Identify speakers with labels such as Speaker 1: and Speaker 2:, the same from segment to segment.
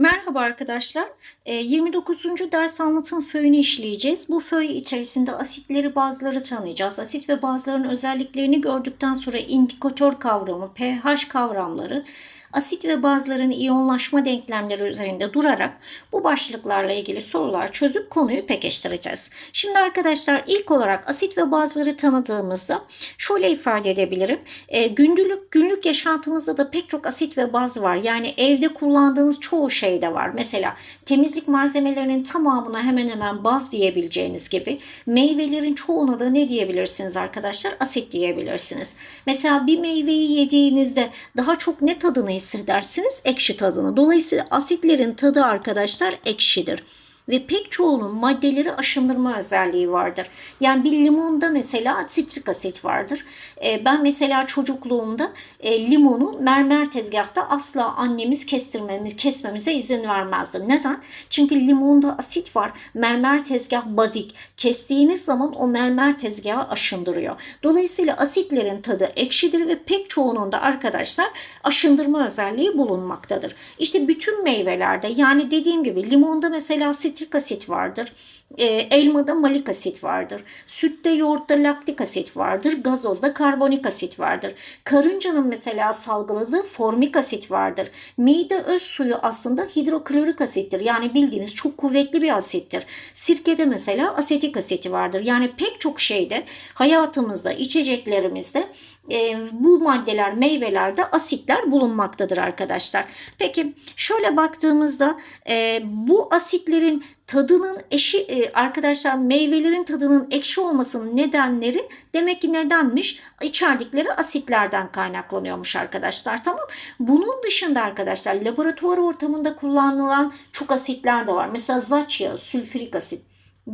Speaker 1: Merhaba arkadaşlar. Ee, 29. ders anlatım föyünü işleyeceğiz. Bu föy içerisinde asitleri bazıları tanıyacağız. Asit ve bazıların özelliklerini gördükten sonra indikatör kavramı, pH kavramları, asit ve bazıların iyonlaşma denklemleri üzerinde durarak bu başlıklarla ilgili sorular çözüp konuyu pekiştireceğiz. Şimdi arkadaşlar ilk olarak asit ve bazıları tanıdığımızda şöyle ifade edebilirim. E, günlük günlük yaşantımızda da pek çok asit ve baz var. Yani evde kullandığınız çoğu şeyde var. Mesela temizlik malzemelerinin tamamına hemen hemen baz diyebileceğiniz gibi meyvelerin çoğuna da ne diyebilirsiniz arkadaşlar? Asit diyebilirsiniz. Mesela bir meyveyi yediğinizde daha çok ne tadını hissedersiniz? Ekşi tadını. Dolayısıyla asitlerin tadı arkadaşlar ekşidir ve pek çoğunun maddeleri aşındırma özelliği vardır. Yani bir limonda mesela sitrik asit vardır. E, ben mesela çocukluğumda e, limonu mermer tezgahta asla annemiz kestirmemiz, kesmemize izin vermezdi. Neden? Çünkü limonda asit var. Mermer tezgah bazik. Kestiğiniz zaman o mermer tezgahı aşındırıyor. Dolayısıyla asitlerin tadı ekşidir ve pek çoğunun da arkadaşlar aşındırma özelliği bulunmaktadır. İşte bütün meyvelerde yani dediğim gibi limonda mesela sitrik asit vardır. E, elmada malik asit vardır. Sütte yoğurtta laktik asit vardır. Gazozda karbonik asit vardır. Karıncanın mesela salgıladığı formik asit vardır. Mide öz suyu aslında hidroklorik asittir. Yani bildiğiniz çok kuvvetli bir asittir. Sirkede mesela asetik asiti vardır. Yani pek çok şeyde hayatımızda, içeceklerimizde e, bu maddeler, meyvelerde asitler bulunmaktadır arkadaşlar. Peki şöyle baktığımızda e, bu asitlerin tadının eşi e, arkadaşlar meyvelerin tadının ekşi olmasının nedenleri demek ki nedenmiş? İçerdikleri asitlerden kaynaklanıyormuş arkadaşlar tamam. Bunun dışında arkadaşlar laboratuvar ortamında kullanılan çok asitler de var. Mesela zaç yağı, sülfürik asit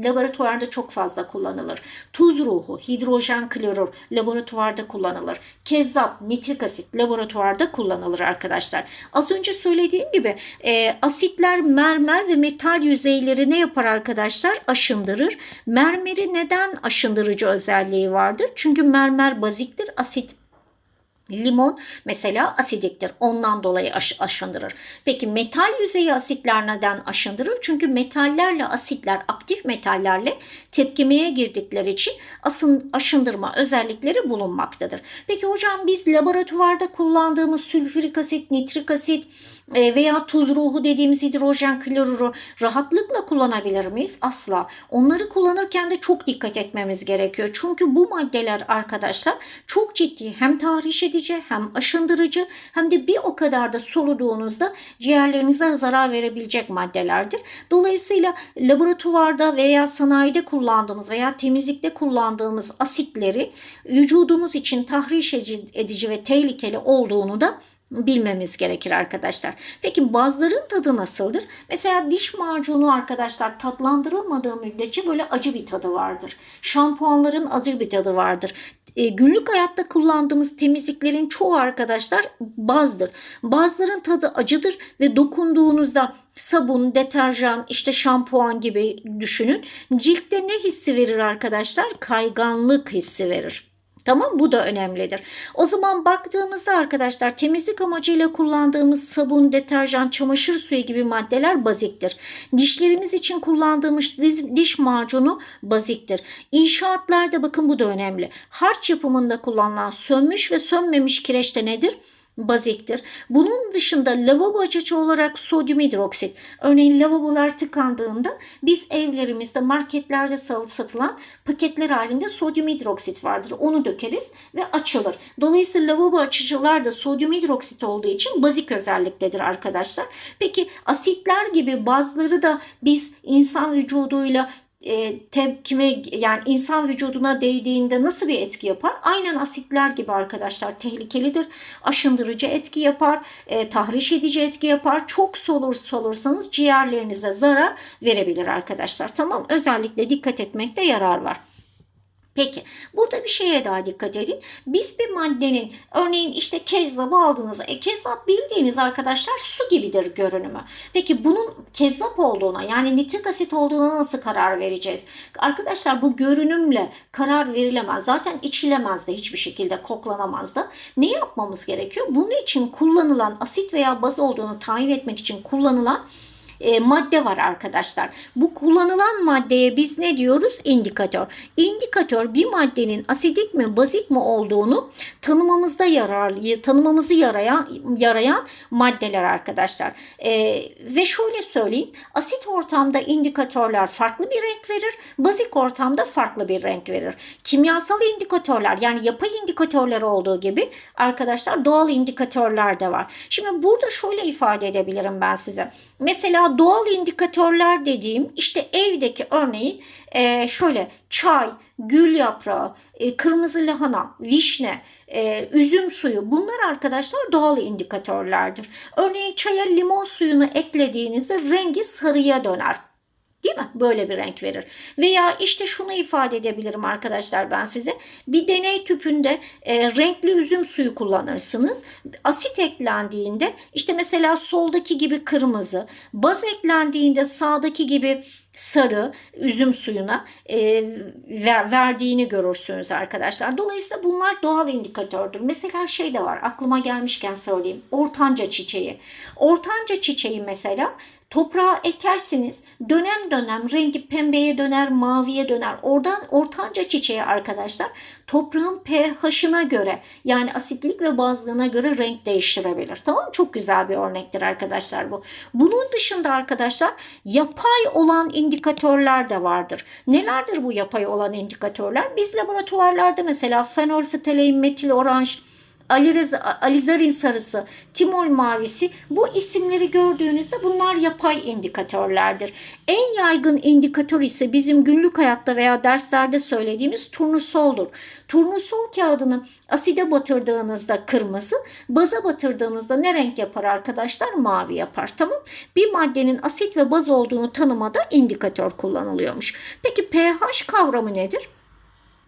Speaker 1: laboratuvarda çok fazla kullanılır. Tuz ruhu, hidrojen klorür laboratuvarda kullanılır. Kezzap, nitrik asit laboratuvarda kullanılır arkadaşlar. Az önce söylediğim gibi e, asitler mermer ve metal yüzeyleri ne yapar arkadaşlar? Aşındırır. Mermeri neden aşındırıcı özelliği vardır? Çünkü mermer baziktir, asit Limon mesela asidiktir. Ondan dolayı aş aşındırır. Peki metal yüzeyi asitler neden aşındırır? Çünkü metallerle asitler aktif metallerle tepkimeye girdikleri için asın, aşındırma özellikleri bulunmaktadır. Peki hocam biz laboratuvarda kullandığımız sülfürik asit, nitrik asit e, veya tuz ruhu dediğimiz hidrojen klorürü rahatlıkla kullanabilir miyiz? Asla. Onları kullanırken de çok dikkat etmemiz gerekiyor. Çünkü bu maddeler arkadaşlar çok ciddi hem tahriş edici hem aşındırıcı hem de bir o kadar da soluduğunuzda ciğerlerinize zarar verebilecek maddelerdir. Dolayısıyla laboratuvarda veya sanayide kullandığımız veya temizlikte kullandığımız asitleri vücudumuz için tahriş edici ve tehlikeli olduğunu da bilmemiz gerekir arkadaşlar. Peki bazıların tadı nasıldır? Mesela diş macunu arkadaşlar tatlandırılmadığı müddetçe böyle acı bir tadı vardır. Şampuanların acı bir tadı vardır. E, günlük hayatta kullandığımız temizliklerin çoğu arkadaşlar bazdır. Bazıların tadı acıdır ve dokunduğunuzda sabun, deterjan, işte şampuan gibi düşünün. Ciltte ne hissi verir arkadaşlar? Kayganlık hissi verir. Tamam bu da önemlidir. O zaman baktığımızda arkadaşlar temizlik amacıyla kullandığımız sabun, deterjan, çamaşır suyu gibi maddeler baziktir. Dişlerimiz için kullandığımız diş, diş macunu baziktir. İnşaatlarda bakın bu da önemli. Harç yapımında kullanılan sönmüş ve sönmemiş kireçte nedir? Baziktir. Bunun dışında lavabo açıcı olarak sodyum hidroksit. Örneğin lavabolar tıkandığında biz evlerimizde marketlerde satılan paketler halinde sodyum hidroksit vardır. Onu dökeriz ve açılır. Dolayısıyla lavabo açıcılar da sodyum hidroksit olduğu için bazik özelliktedir arkadaşlar. Peki asitler gibi bazıları da biz insan vücuduyla e, tepkime yani insan vücuduna değdiğinde nasıl bir etki yapar? Aynen asitler gibi arkadaşlar tehlikelidir. Aşındırıcı etki yapar, e, tahriş edici etki yapar. Çok solur solursanız ciğerlerinize zarar verebilir arkadaşlar. Tamam özellikle dikkat etmekte yarar var. Peki burada bir şeye daha dikkat edin. Biz bir maddenin örneğin işte kezzabı aldığınızda e, kezzap bildiğiniz arkadaşlar su gibidir görünümü. Peki bunun kezzap olduğuna yani nitrik asit olduğuna nasıl karar vereceğiz? Arkadaşlar bu görünümle karar verilemez. Zaten içilemez de hiçbir şekilde koklanamaz da. Ne yapmamız gerekiyor? Bunun için kullanılan asit veya baz olduğunu tayin etmek için kullanılan e, madde var arkadaşlar. Bu kullanılan maddeye biz ne diyoruz? İndikatör. İndikatör bir maddenin asidik mi bazik mi olduğunu tanımamızda yararlı, tanımamızı yarayan, yarayan maddeler arkadaşlar. E, ve şöyle söyleyeyim. Asit ortamda indikatörler farklı bir renk verir. Bazik ortamda farklı bir renk verir. Kimyasal indikatörler yani yapay indikatörler olduğu gibi arkadaşlar doğal indikatörler de var. Şimdi burada şöyle ifade edebilirim ben size. Mesela doğal indikatörler dediğim işte evdeki örneğin e, şöyle çay, gül yaprağı, e, kırmızı lahana, vişne, e, üzüm suyu bunlar arkadaşlar doğal indikatörlerdir. Örneğin çaya limon suyunu eklediğinizde rengi sarıya döner. Değil mi? Böyle bir renk verir. Veya işte şunu ifade edebilirim arkadaşlar ben size. Bir deney tüpünde e, renkli üzüm suyu kullanırsınız. Asit eklendiğinde işte mesela soldaki gibi kırmızı, baz eklendiğinde sağdaki gibi sarı üzüm suyuna e, ver, verdiğini görürsünüz arkadaşlar. Dolayısıyla bunlar doğal indikatördür. Mesela şey de var aklıma gelmişken söyleyeyim. Ortanca çiçeği. Ortanca çiçeği mesela Toprağa ekersiniz dönem dönem rengi pembeye döner, maviye döner. Oradan ortanca çiçeği arkadaşlar toprağın pH'ına göre yani asitlik ve bazlığına göre renk değiştirebilir. Tamam Çok güzel bir örnektir arkadaşlar bu. Bunun dışında arkadaşlar yapay olan indikatörler de vardır. Nelerdir bu yapay olan indikatörler? Biz laboratuvarlarda mesela fenol, fitalein, metil, oranj, alizarin sarısı, timol mavisi bu isimleri gördüğünüzde bunlar yapay indikatörlerdir. En yaygın indikatör ise bizim günlük hayatta veya derslerde söylediğimiz turnusoldur. Turnusol kağıdını aside batırdığınızda kırmızı, baza batırdığımızda ne renk yapar arkadaşlar? Mavi yapar. Tamam. Bir maddenin asit ve baz olduğunu tanımada indikatör kullanılıyormuş. Peki pH kavramı nedir?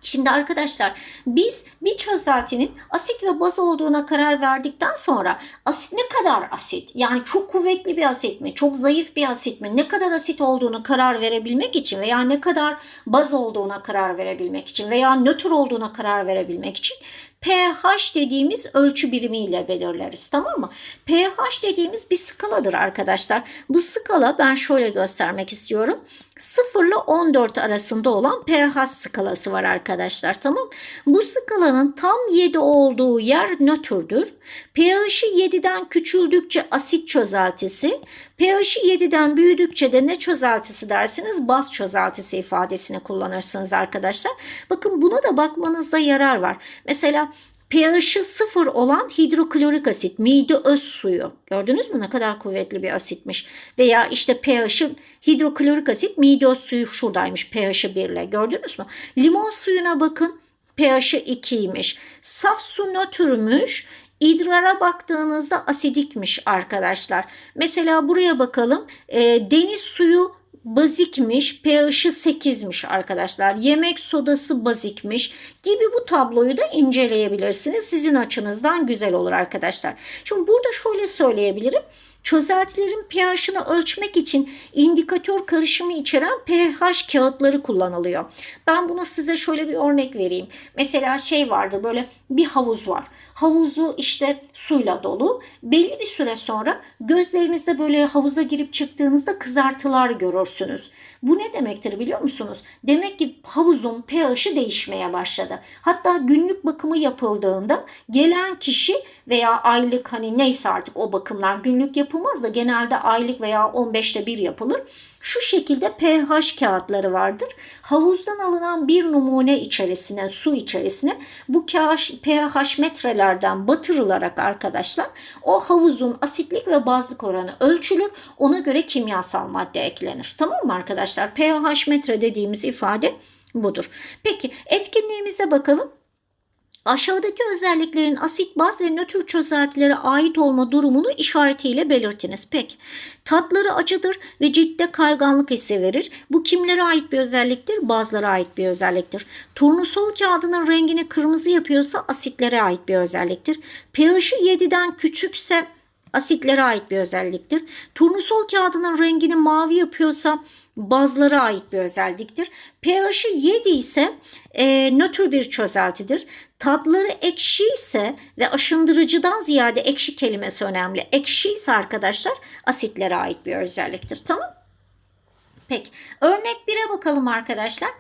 Speaker 1: Şimdi arkadaşlar biz bir çözeltinin asit ve baz olduğuna karar verdikten sonra asit ne kadar asit? Yani çok kuvvetli bir asit mi? Çok zayıf bir asit mi? Ne kadar asit olduğunu karar verebilmek için veya ne kadar baz olduğuna karar verebilmek için veya nötr olduğuna karar verebilmek için pH dediğimiz ölçü birimiyle belirleriz tamam mı? pH dediğimiz bir skaladır arkadaşlar. Bu skala ben şöyle göstermek istiyorum. 0 ile 14 arasında olan pH skalası var arkadaşlar tamam. Bu skalanın tam 7 olduğu yer nötrdür. pH'i 7'den küçüldükçe asit çözeltisi, pH'i 7'den büyüdükçe de ne çözeltisi dersiniz? Baz çözeltisi ifadesini kullanırsınız arkadaşlar. Bakın buna da bakmanızda yarar var. Mesela pH'i sıfır olan hidroklorik asit, mide öz suyu. Gördünüz mü ne kadar kuvvetli bir asitmiş. Veya işte pH'i hidroklorik asit, mide öz suyu şuradaymış pH'i 1 ile. Gördünüz mü? Limon suyuna bakın pH'i 2'ymiş. Saf su nötrmüş. İdrara baktığınızda asidikmiş arkadaşlar. Mesela buraya bakalım. E, deniz suyu bazikmiş, pH'i 8'miş arkadaşlar. Yemek sodası bazikmiş gibi bu tabloyu da inceleyebilirsiniz. Sizin açınızdan güzel olur arkadaşlar. Şimdi burada şöyle söyleyebilirim. Çözeltilerin pH'ını ölçmek için indikatör karışımı içeren pH kağıtları kullanılıyor. Ben buna size şöyle bir örnek vereyim. Mesela şey vardı böyle bir havuz var. Havuzu işte suyla dolu. Belli bir süre sonra gözlerinizde böyle havuza girip çıktığınızda kızartılar görürsünüz. Bu ne demektir biliyor musunuz? Demek ki havuzun pH'i değişmeye başladı. Hatta günlük bakımı yapıldığında gelen kişi veya aylık hani neyse artık o bakımlar günlük yapılmaz da genelde aylık veya 15'te bir yapılır. Şu şekilde pH kağıtları vardır. Havuzdan alınan bir numune içerisine, su içerisine bu pH metrelerden batırılarak arkadaşlar o havuzun asitlik ve bazlık oranı ölçülür. Ona göre kimyasal madde eklenir. Tamam mı arkadaşlar? pH metre dediğimiz ifade budur. Peki etkinliğimize bakalım. Aşağıdaki özelliklerin asit, baz ve nötr çözeltilere ait olma durumunu işaretiyle belirtiniz. Peki. Tatları acıdır ve ciltte kayganlık hissi verir. Bu kimlere ait bir özelliktir? Bazılara ait bir özelliktir. Turnusol kağıdının rengini kırmızı yapıyorsa asitlere ait bir özelliktir. pH'i 7'den küçükse asitlere ait bir özelliktir. Turnusol kağıdının rengini mavi yapıyorsa bazlara ait bir özelliktir. pH'i 7 ise e, nötr bir çözeltidir. Tatları ekşi ise ve aşındırıcıdan ziyade ekşi kelimesi önemli. Ekşi ise arkadaşlar asitlere ait bir özelliktir. Tamam Peki örnek 1'e bakalım arkadaşlar.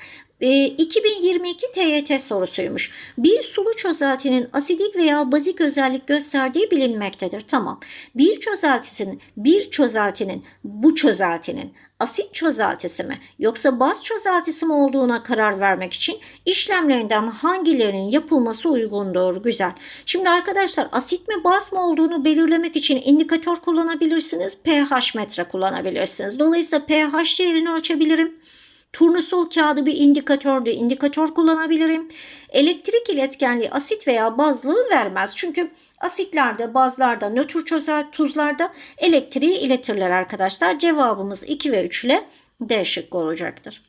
Speaker 1: 2022 e, TYT sorusuymuş. Bir sulu çözeltinin asidik veya bazik özellik gösterdiği bilinmektedir. Tamam. Bir çözeltisinin, bir çözeltinin, bu çözeltinin asit çözeltisi mi yoksa baz çözeltisi mi olduğuna karar vermek için işlemlerinden hangilerinin yapılması uygundur? Güzel. Şimdi arkadaşlar asit mi baz mı olduğunu belirlemek için indikatör kullanabilirsiniz. pH metre kullanabilirsiniz. Dolayısıyla pH değerini ölçebilirim. Turnusol kağıdı bir indikatördü. İndikatör kullanabilirim. Elektrik iletkenliği asit veya bazlığı vermez. Çünkü asitlerde, bazlarda, nötr çözel tuzlarda elektriği iletirler arkadaşlar. Cevabımız 2 ve 3 ile D şıkkı olacaktır.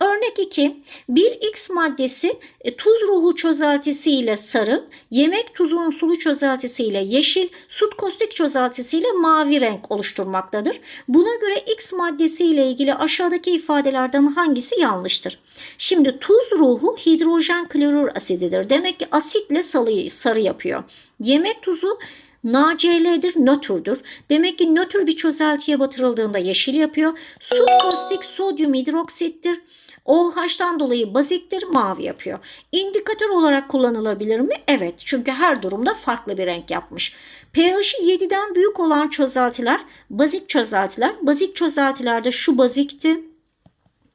Speaker 1: Örnek 2. Bir X maddesi e, tuz ruhu çözeltisi ile sarı, yemek tuzunun sulu çözeltisi ile yeşil, sut kostik çözeltisi ile mavi renk oluşturmaktadır. Buna göre X maddesi ile ilgili aşağıdaki ifadelerden hangisi yanlıştır? Şimdi tuz ruhu hidrojen klorür asididir. Demek ki asitle sarı, sarı yapıyor. Yemek tuzu NaCl'dir, nötrdür. Demek ki nötr bir çözeltiye batırıldığında yeşil yapıyor. Sut kostik sodyum hidroksittir. OH'tan dolayı baziktir, mavi yapıyor. İndikatör olarak kullanılabilir mi? Evet. Çünkü her durumda farklı bir renk yapmış. pH'i 7'den büyük olan çözeltiler bazik çözeltiler. Bazik çözeltilerde şu bazikti,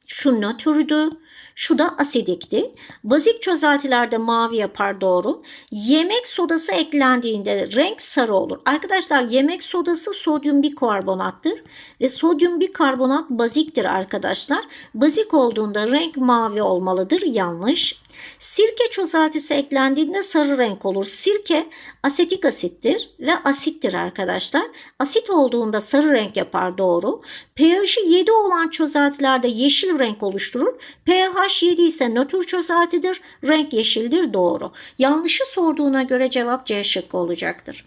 Speaker 1: şu nötrdü, şu da asidikti. Bazik çözeltilerde mavi yapar doğru. Yemek sodası eklendiğinde renk sarı olur. Arkadaşlar yemek sodası sodyum bikarbonattır ve sodyum bikarbonat baziktir arkadaşlar. Bazik olduğunda renk mavi olmalıdır. Yanlış. Sirke çözeltisi eklendiğinde sarı renk olur. Sirke asetik asittir ve asittir arkadaşlar. Asit olduğunda sarı renk yapar doğru. pH'i 7 olan çözeltilerde yeşil renk oluşturur. pH 7 ise nötr çözeltidir. Renk yeşildir doğru. Yanlışı sorduğuna göre cevap C şıkkı olacaktır.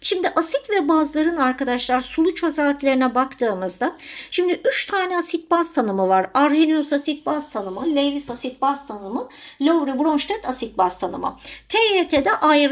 Speaker 1: Şimdi asit ve bazların arkadaşlar sulu çözeltilerine baktığımızda şimdi 3 tane asit baz tanımı var. Arrhenius asit baz tanımı, Lewis asit baz tanımı, Lowry Bronsted asit baz tanımı. TYT'de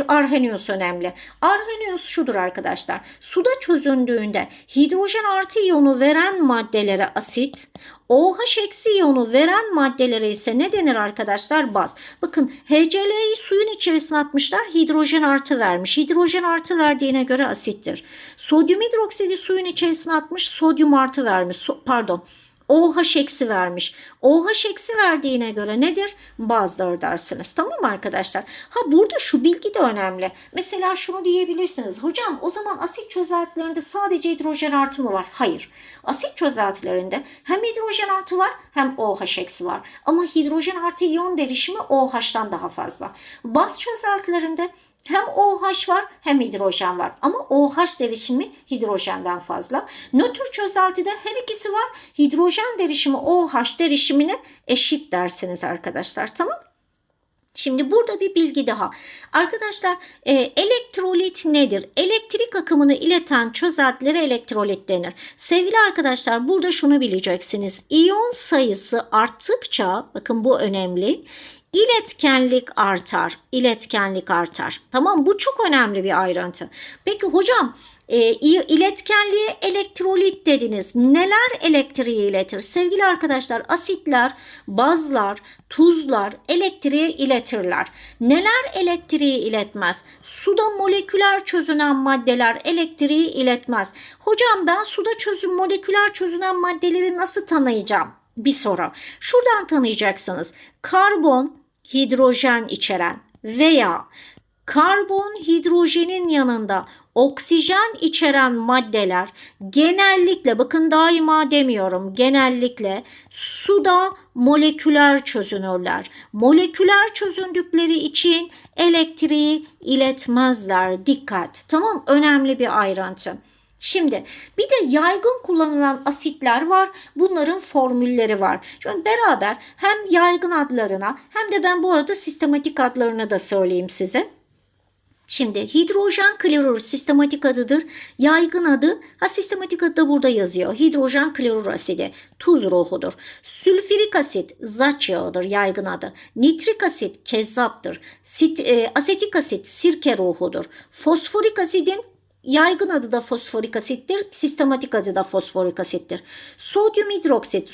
Speaker 1: Arrhenius önemli. Arrhenius şudur arkadaşlar. Suda çözündüğünde hidrojen artı iyonu veren maddelere asit, OH eksi iyonu veren maddelere ise ne denir arkadaşlar? Baz. Bakın HCl'yi suyun içerisine atmışlar. Hidrojen artı vermiş. Hidrojen artı verdiğine göre asittir. Sodyum hidroksidi suyun içerisine atmış. Sodyum artı vermiş. So, pardon. OH eksi vermiş. OH eksi verdiğine göre nedir? Bazdır dersiniz. Tamam mı arkadaşlar? Ha burada şu bilgi de önemli. Mesela şunu diyebilirsiniz. Hocam o zaman asit çözeltilerinde sadece hidrojen artı mı var? Hayır. Asit çözeltilerinde hem hidrojen artı var hem OH eksi var. Ama hidrojen artı iyon derişimi OH'tan daha fazla. Baz çözeltilerinde hem OH var hem hidrojen var. Ama OH derişimi hidrojenden fazla. Nötr çözeltide her ikisi var. Hidrojen derişimi OH derişimine eşit dersiniz arkadaşlar. Tamam Şimdi burada bir bilgi daha. Arkadaşlar e, elektrolit nedir? Elektrik akımını ileten çözeltilere elektrolit denir. Sevgili arkadaşlar burada şunu bileceksiniz. İyon sayısı arttıkça bakın bu önemli iletkenlik artar. İletkenlik artar. Tamam bu çok önemli bir ayrıntı. Peki hocam e, iletkenliğe elektrolit dediniz. Neler elektriği iletir? Sevgili arkadaşlar asitler, bazlar, tuzlar elektriği iletirler. Neler elektriği iletmez? Suda moleküler çözünen maddeler elektriği iletmez. Hocam ben suda çözüm moleküler çözünen maddeleri nasıl tanıyacağım? Bir soru. Şuradan tanıyacaksınız. Karbon, hidrojen içeren veya Karbon hidrojenin yanında oksijen içeren maddeler genellikle bakın daima demiyorum genellikle suda moleküler çözünürler. Moleküler çözündükleri için elektriği iletmezler. Dikkat. Tamam önemli bir ayrıntı. Şimdi bir de yaygın kullanılan asitler var. Bunların formülleri var. Şimdi beraber hem yaygın adlarına hem de ben bu arada sistematik adlarını da söyleyeyim size. Şimdi hidrojen klorür sistematik adıdır. Yaygın adı, ha sistematik adı da burada yazıyor. Hidrojen klorür asidi tuz ruhudur. Sülfürik asit zat yağıdır yaygın adı. Nitrik asit kezzaptır. Sit, e, asetik asit sirke ruhudur. Fosforik asidin Yaygın adı da fosforik asittir, sistematik adı da fosforik asittir. Sodyum hidroksit,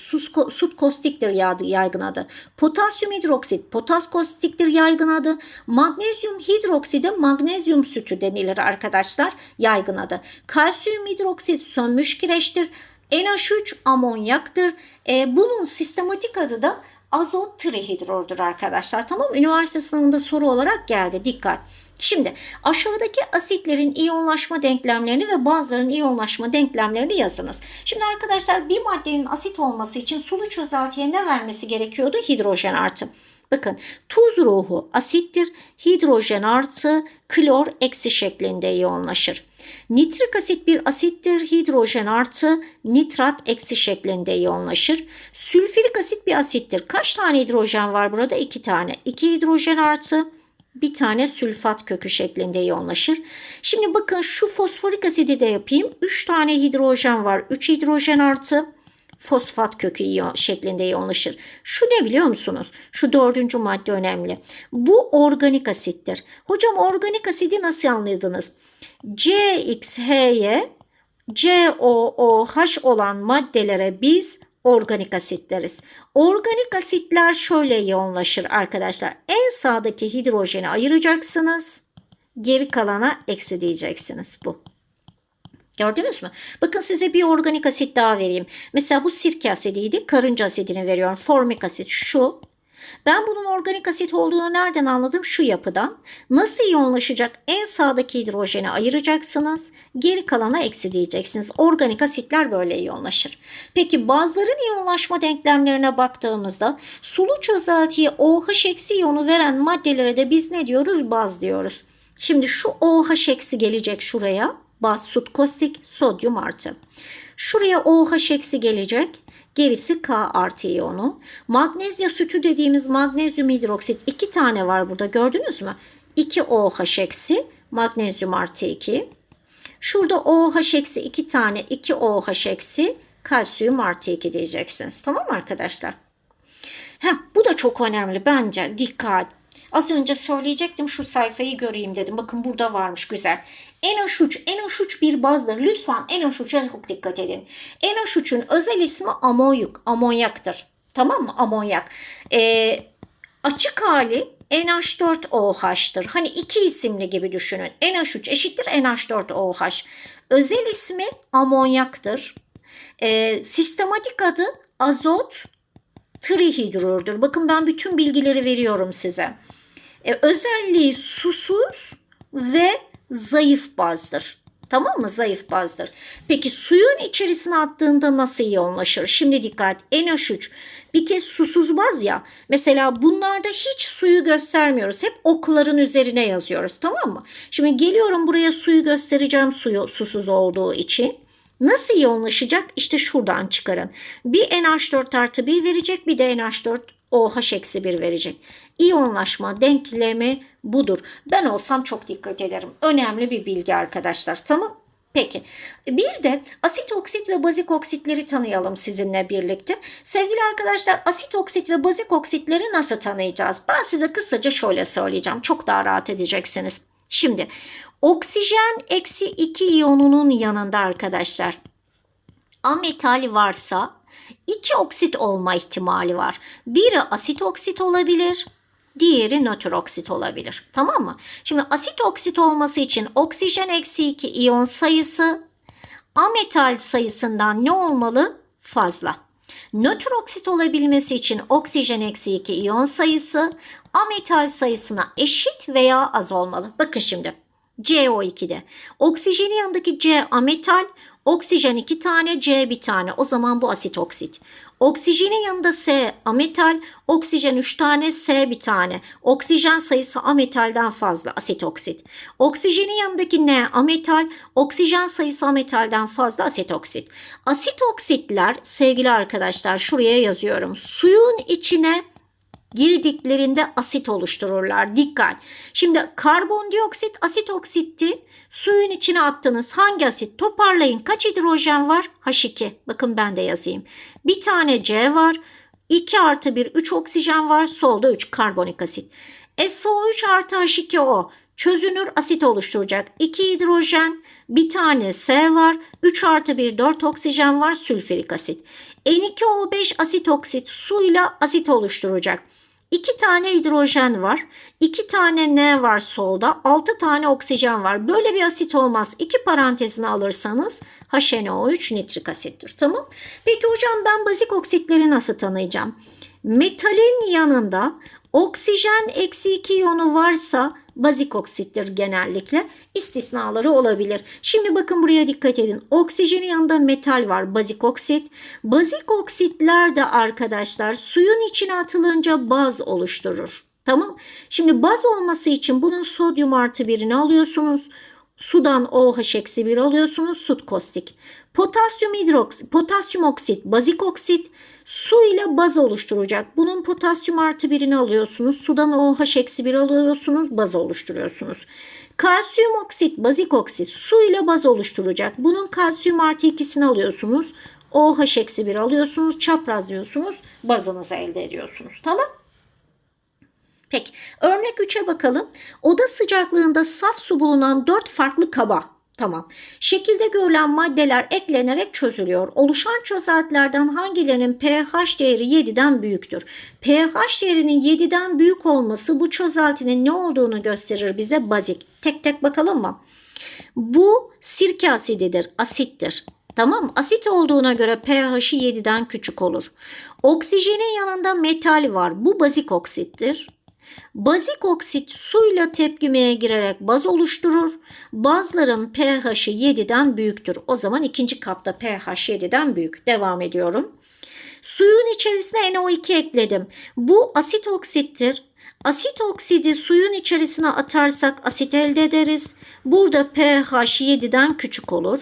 Speaker 1: sut kostiktir yaygın adı. Potasyum hidroksit, potas kostiktir yaygın adı. Magnezyum hidrokside magnezyum sütü denilir arkadaşlar, yaygın adı. Kalsiyum hidroksit sönmüş kireçtir. NH3 amonyaktır. E, bunun sistematik adı da azot trihidrodur arkadaşlar. Tamam üniversite sınavında soru olarak geldi. Dikkat. Şimdi aşağıdaki asitlerin iyonlaşma denklemlerini ve bazılarının iyonlaşma denklemlerini yazınız. Şimdi arkadaşlar bir maddenin asit olması için sulu çözeltiye ne vermesi gerekiyordu? Hidrojen artı. Bakın tuz ruhu asittir. Hidrojen artı klor eksi şeklinde iyonlaşır. Nitrik asit bir asittir. Hidrojen artı nitrat eksi şeklinde iyonlaşır. Sülfürik asit bir asittir. Kaç tane hidrojen var burada? İki tane. İki hidrojen artı bir tane sülfat kökü şeklinde iyonlaşır. Şimdi bakın şu fosforik asidi de yapayım. 3 tane hidrojen var. 3 hidrojen artı fosfat kökü şeklinde iyonlaşır. Şu ne biliyor musunuz? Şu dördüncü madde önemli. Bu organik asittir. Hocam organik asidi nasıl anladınız? CXH'ye COOH olan maddelere biz organik asit deriz. Organik asitler şöyle yoğunlaşır arkadaşlar. En sağdaki hidrojeni ayıracaksınız. Geri kalana eksi diyeceksiniz bu. Gördünüz mü? Bakın size bir organik asit daha vereyim. Mesela bu sirke asidiydi. Karınca asidini veriyorum. Formik asit şu. Ben bunun organik asit olduğunu nereden anladım? Şu yapıdan. Nasıl iyonlaşacak? En sağdaki hidrojeni ayıracaksınız. Geri kalana eksi diyeceksiniz. Organik asitler böyle iyonlaşır. Peki bazıların iyonlaşma denklemlerine baktığımızda sulu çözeltiye OH eksi iyonu veren maddelere de biz ne diyoruz? Baz diyoruz. Şimdi şu OH eksi gelecek şuraya. Baz, sut, kostik, sodyum artı. Şuraya OH eksi gelecek. Gerisi K artı iyonu. Magnezya sütü dediğimiz magnezyum hidroksit iki tane var burada gördünüz mü? 2 OH eksi magnezyum artı 2. Şurada OH eksi 2 tane 2 OH eksi kalsiyum artı 2 diyeceksiniz. Tamam mı arkadaşlar? Heh, bu da çok önemli bence. Dikkat. Az önce söyleyecektim şu sayfayı göreyim dedim. Bakın burada varmış güzel. NH3, NH3 bir bazdır. Lütfen NH3'e çok dikkat edin. NH3'ün özel ismi amonyak, amonyaktır. Tamam mı? Amonyak. Ee, açık hali NH4OH'tır. Hani iki isimli gibi düşünün. NH3 eşittir NH4OH. Özel ismi amonyaktır. Ee, sistematik adı azot trihidrürdür. Bakın ben bütün bilgileri veriyorum size. Ee, özelliği susuz ve zayıf bazdır. Tamam mı? Zayıf bazdır. Peki suyun içerisine attığında nasıl iyonlaşır? Şimdi dikkat. NH3 bir kez susuz baz ya. Mesela bunlarda hiç suyu göstermiyoruz. Hep okların üzerine yazıyoruz. Tamam mı? Şimdi geliyorum buraya suyu göstereceğim suyu susuz olduğu için. Nasıl yoğunlaşacak? İşte şuradan çıkarın. Bir NH4 artı 1 verecek bir de NH4 OH eksi 1 verecek. İyonlaşma denklemi budur. Ben olsam çok dikkat ederim. Önemli bir bilgi arkadaşlar. Tamam Peki bir de asit oksit ve bazik oksitleri tanıyalım sizinle birlikte. Sevgili arkadaşlar asit oksit ve bazik oksitleri nasıl tanıyacağız? Ben size kısaca şöyle söyleyeceğim. Çok daha rahat edeceksiniz. Şimdi oksijen eksi 2 iyonunun yanında arkadaşlar ametal varsa iki oksit olma ihtimali var. Biri asit oksit olabilir, diğeri nötr oksit olabilir. Tamam mı? Şimdi asit oksit olması için oksijen eksi 2 iyon sayısı ametal sayısından ne olmalı? Fazla. Nötr oksit olabilmesi için oksijen eksi 2 iyon sayısı ametal sayısına eşit veya az olmalı. Bakın şimdi CO2'de oksijenin yanındaki C ametal, oksijen 2 tane, C bir tane. O zaman bu asit oksit. Oksijenin yanında S ametal, oksijen 3 tane, S bir tane. Oksijen sayısı ametalden fazla asit oksit. Oksijenin yanındaki N ametal, oksijen sayısı ametalden fazla asit oksit. Asit oksitler sevgili arkadaşlar şuraya yazıyorum. Suyun içine girdiklerinde asit oluştururlar. Dikkat. Şimdi karbondioksit asit oksitti. Suyun içine attınız. Hangi asit? Toparlayın. Kaç hidrojen var? H2. Bakın ben de yazayım. Bir tane C var. 2 artı 1 3 oksijen var. Solda 3 karbonik asit. SO3 artı H2O çözünür asit oluşturacak. 2 hidrojen, bir tane S var. 3 artı 1 4 oksijen var. Sülfürik asit. N2O5 asit oksit suyla asit oluşturacak. 2 tane hidrojen var. 2 tane N var solda. 6 tane oksijen var. Böyle bir asit olmaz. 2 parantezine alırsanız HNO3 nitrik asittir. Tamam. Peki hocam ben bazik oksitleri nasıl tanıyacağım? Metalin yanında oksijen eksi 2 iyonu varsa bazik oksittir genellikle. İstisnaları olabilir. Şimdi bakın buraya dikkat edin. Oksijenin yanında metal var bazik oksit. Bazik oksitler de arkadaşlar suyun içine atılınca baz oluşturur. Tamam. Şimdi baz olması için bunun sodyum artı birini alıyorsunuz. Sudan OH eksi 1 alıyorsunuz. Sut kostik. Potasyum hidroksit, potasyum oksit, bazik oksit su ile baz oluşturacak. Bunun potasyum artı birini alıyorsunuz. Sudan OH eksi 1 alıyorsunuz. Baz oluşturuyorsunuz. Kalsiyum oksit, bazik oksit su ile baz oluşturacak. Bunun kalsiyum artı ikisini alıyorsunuz. OH eksi 1 alıyorsunuz. Çaprazlıyorsunuz. Bazınızı elde ediyorsunuz. Tamam. Peki örnek 3'e bakalım. Oda sıcaklığında saf su bulunan 4 farklı kaba Tamam. Şekilde görülen maddeler eklenerek çözülüyor. Oluşan çözeltilerden hangilerinin pH değeri 7'den büyüktür? pH değerinin 7'den büyük olması bu çözeltinin ne olduğunu gösterir bize bazik. Tek tek bakalım mı? Bu sirke asididir, asittir. Tamam Asit olduğuna göre pH'i 7'den küçük olur. Oksijenin yanında metal var. Bu bazik oksittir. Bazik oksit suyla tepkimeye girerek baz oluşturur. Bazların pH'i 7'den büyüktür. O zaman ikinci kapta pH 7'den büyük. Devam ediyorum. Suyun içerisine NO2 ekledim. Bu asit oksittir. Asit oksidi suyun içerisine atarsak asit elde ederiz. Burada pH 7'den küçük olur.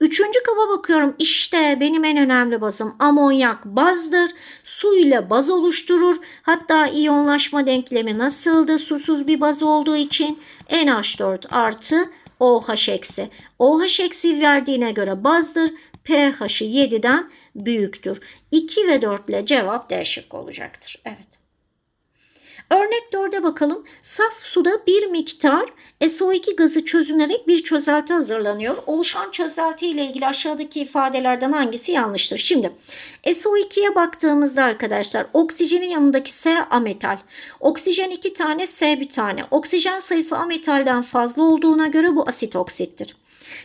Speaker 1: Üçüncü kaba bakıyorum. İşte benim en önemli bazım amonyak bazdır. Su ile baz oluşturur. Hatta iyonlaşma denklemi nasıldı? Susuz bir baz olduğu için NH4 artı OH eksi. OH eksi verdiğine göre bazdır. pH'i 7'den büyüktür. 2 ve 4 ile cevap D şıkkı olacaktır. Evet. Örnek 4'e bakalım. Saf suda bir miktar SO2 gazı çözünerek bir çözelti hazırlanıyor. Oluşan çözelti ile ilgili aşağıdaki ifadelerden hangisi yanlıştır? Şimdi SO2'ye baktığımızda arkadaşlar oksijenin yanındaki S ametal. Oksijen 2 tane S bir tane. Oksijen sayısı ametalden fazla olduğuna göre bu asit oksittir.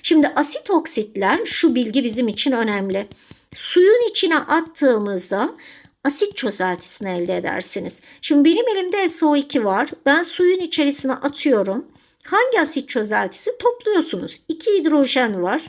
Speaker 1: Şimdi asit oksitler şu bilgi bizim için önemli. Suyun içine attığımızda asit çözeltisini elde edersiniz. Şimdi benim elimde SO2 var. Ben suyun içerisine atıyorum. Hangi asit çözeltisi? Topluyorsunuz. 2 hidrojen var.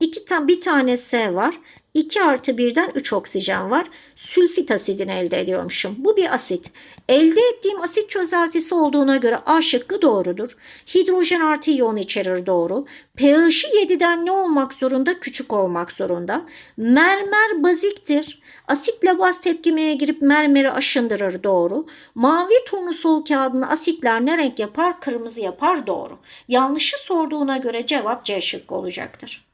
Speaker 1: 2 ta bir tane S var. 2 artı 1'den 3 oksijen var. Sülfit asidini elde ediyormuşum. Bu bir asit. Elde ettiğim asit çözeltisi olduğuna göre A şıkkı doğrudur. Hidrojen artı iyon içerir doğru. pH'i 7'den ne olmak zorunda? Küçük olmak zorunda. Mermer baziktir. Asitle baz tepkimeye girip mermeri aşındırır doğru. Mavi turnusol kağıdını asitler ne renk yapar? Kırmızı yapar doğru. Yanlışı sorduğuna göre cevap C şıkkı olacaktır.